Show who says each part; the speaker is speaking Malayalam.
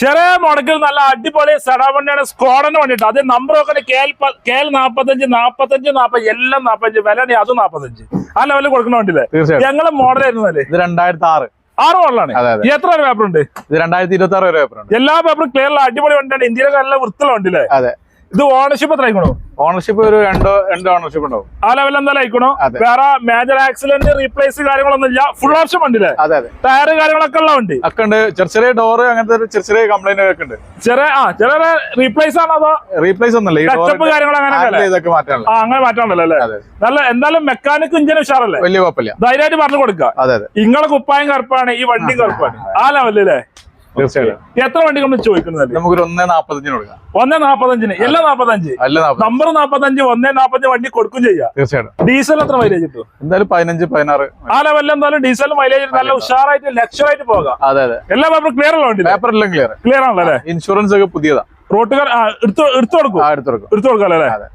Speaker 1: ചെറിയ മുടക്കിൽ നല്ല അടിപൊളി സെഡാ വണ്ടിയാണ് സ്കോഡന് വേണ്ടിട്ട് അത് നമ്പർ ഒക്കെ കെ എൽ കെ എൽ നാപ്പത്തഞ്ച് നാപ്പത്തഞ്ച് നാപ്പത് എല്ലാം നാപ്പത്തഞ്ച്. വില അതും നാപ്പത്തഞ്ച്. ആ ലെവലിൽ കൊടുക്കുന്ന വണ്ടിയില്ലേ ഞങ്ങളെ മോഡലായിരുന്നല്ലേ
Speaker 2: ഇത് രണ്ടായിരത്തി ആറ്.
Speaker 1: ആറ് മോഡലാണ് എത്ര പേപ്പർ ഉണ്ട്?
Speaker 2: ഇത് രണ്ടായിരത്തി ഇരുപത്തി ആറ് പേപ്പർ ഉണ്ട്.
Speaker 1: എല്ലാ പേപ്പറും ക്ലിയർ അടിപൊളി വണ്ടിയാണ്. ഇന്ത്യയിലെ നല്ല വൃത്തിയുള്ള വണ്ടിയില്ലേ
Speaker 2: അതെ.
Speaker 1: ഇത് ഓണർഷിപ്പ് എത്ര ആയിക്കണോ?
Speaker 2: ഓണർഷിപ്പ് ഒരു രണ്ടോ രണ്ടോ ഓണർഷിപ്പ് ഉണ്ടാവും.
Speaker 1: ആ ലെവൽ എന്തായാലും ആയിക്കണോ. വേറെ മേജർ ആക്സിഡന്റ് റീപ്ലേസ് കാര്യങ്ങളൊന്നും ഇല്ല ഫുൾ ഓപ്ഷൻ വണ്ടിയില്ലേ
Speaker 2: അതെ അതെ.
Speaker 1: ടയർ കാര്യങ്ങളൊക്കെ ഉള്ള വണ്ടി?
Speaker 2: ഒക്കെ ഉണ്ട്. ചെറിയ ചെറിയ ഡോറ് അങ്ങനത്തെ ചെറിയ ചെറിയ കംപ്ലൈന്റ് ഒക്കെ ഉണ്ട്.
Speaker 1: ചെറിയ ആ ചെറിയ റീപ്ലേസ് ആണോ അതോ
Speaker 2: റീപ്ലേസ് ഒന്നല്ല
Speaker 1: ടച്ചപ്പ് കാര്യങ്ങൾ അങ്ങനെ
Speaker 2: ഇതൊക്കെ മാറ്റാനുള്ള
Speaker 1: ആ അങ്ങനെ മാറ്റാണല്ലോ അല്ലേ നല്ല എന്തായാലും മെക്കാനിക് ഇഞ്ചിന് ഉഷാറല്ലേ?
Speaker 2: വലിയ കുഴപ്പമില്ല.
Speaker 1: ധൈര്യമായിട്ട് പറഞ്ഞു കൊടുക്കുക.
Speaker 2: അതെ അതെ.
Speaker 1: ഇങ്ങളെ കുപ്പായം കറുപ്പാണ് ഈ വണ്ടി കറുപ്പാണ്. ആ ലെവലല്ലേ
Speaker 2: തീർച്ചയായിട്ടും.
Speaker 1: എത്ര വണ്ടി നമ്മൾ ചോദിക്കുന്നത്
Speaker 2: നമുക്കൊരു ഒന്നേ നാപ്പത്തഞ്ചിന് കൊടുക്കാം.
Speaker 1: ഒന്നേ നാപ്പത്തഞ്ചിന്. എല്ലാം നാപ്പത്തഞ്ച്? നമ്പർ നാപ്പത്തഞ്ച്. ഒന്നേ നാപ്പത്തഞ്ച് വണ്ടി കൊടുക്കും ചെയ്യാം.
Speaker 2: തീർച്ചയായിട്ടും.
Speaker 1: ഡീസൽ എത്ര മൈലേജ് കിട്ടും?
Speaker 2: എന്തായാലും പതിനഞ്ച് പതിനാറ്.
Speaker 1: ആ ലെവലിൽ എന്തായാലും ഡീസൽ മൈലേജ് നല്ല ഉഷാറായിട്ട് ലക്ഷമായിട്ട് പോകാം.
Speaker 2: അതെ അതെ.
Speaker 1: എല്ലാ പേപ്പർ ക്ലിയർ ഉള്ള വണ്ടി
Speaker 2: പേപ്പർ എല്ലാം ക്ലിയർ
Speaker 1: ക്ലിയർ ആണല്ലോ അല്ലേ?
Speaker 2: ഇൻഷുറൻസ് ഒക്കെ പുതിയതാ.
Speaker 1: റോട്ടുകാർ എടുത്തു എടുത്തു കൊടുക്കും?
Speaker 2: എടുത്തു കൊടുക്കും.
Speaker 1: എടുത്തു കൊടുക്കാം അല്ലേ